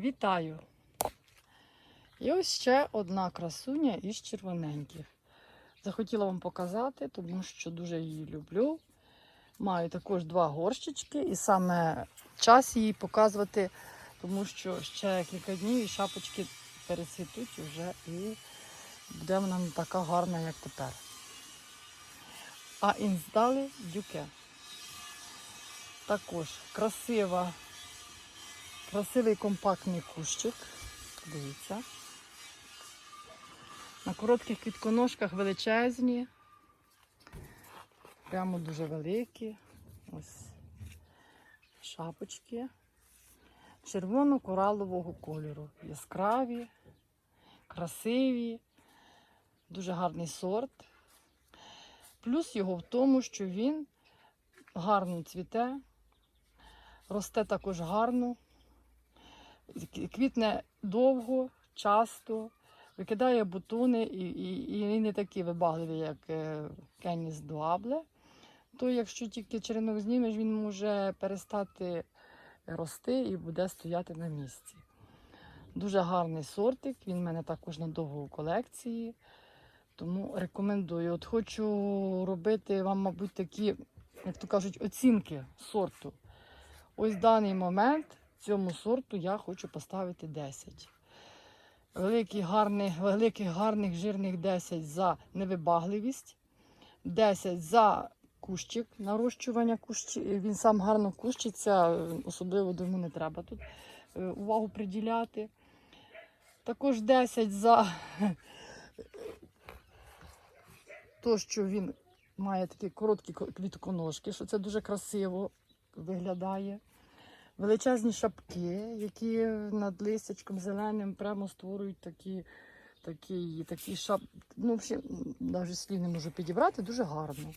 Вітаю! І ось ще одна красуня із червоненьких. Захотіла вам показати, тому що дуже її люблю. Маю також два горщички, і саме час її показувати, тому що ще кілька днів і шапочки пересвітуть вже і буде вона не така гарна, як тепер. А інздали дюке. Також красива, красивий компактний кущик. Дивіться. На коротких квітконожках величезні. Прямо дуже великі. Ось шапочки. Червоно-коралового кольору. Яскраві, красиві, дуже гарний сорт. Плюс його в тому, що він гарно цвіте, росте також гарно, квітне довго, часто, викидає бутони і, і, і не такі вибагливі, як е, Кеніс Дуабле. То якщо тільки черенок знімеш, він може перестати рости і буде стояти на місці. Дуже гарний сортик, він в мене також надовго у колекції. Тому рекомендую. От хочу робити вам, мабуть, такі, як то кажуть, оцінки сорту. Ось в даний момент цьому сорту я хочу поставити 10. Великих гарних, великих гарних жирних 10 за невибагливість, 10 за кущик, нарощування кущів. Він сам гарно кущиться, особливо до не треба тут е, увагу приділяти. Також 10 за то, що він має такі короткі квітконожки, що це дуже красиво виглядає. Величезні шапки, які над листячком зеленим прямо створюють такі, такі, такі шап... Ну, взагалі, навіть слів не можу підібрати, дуже гарно.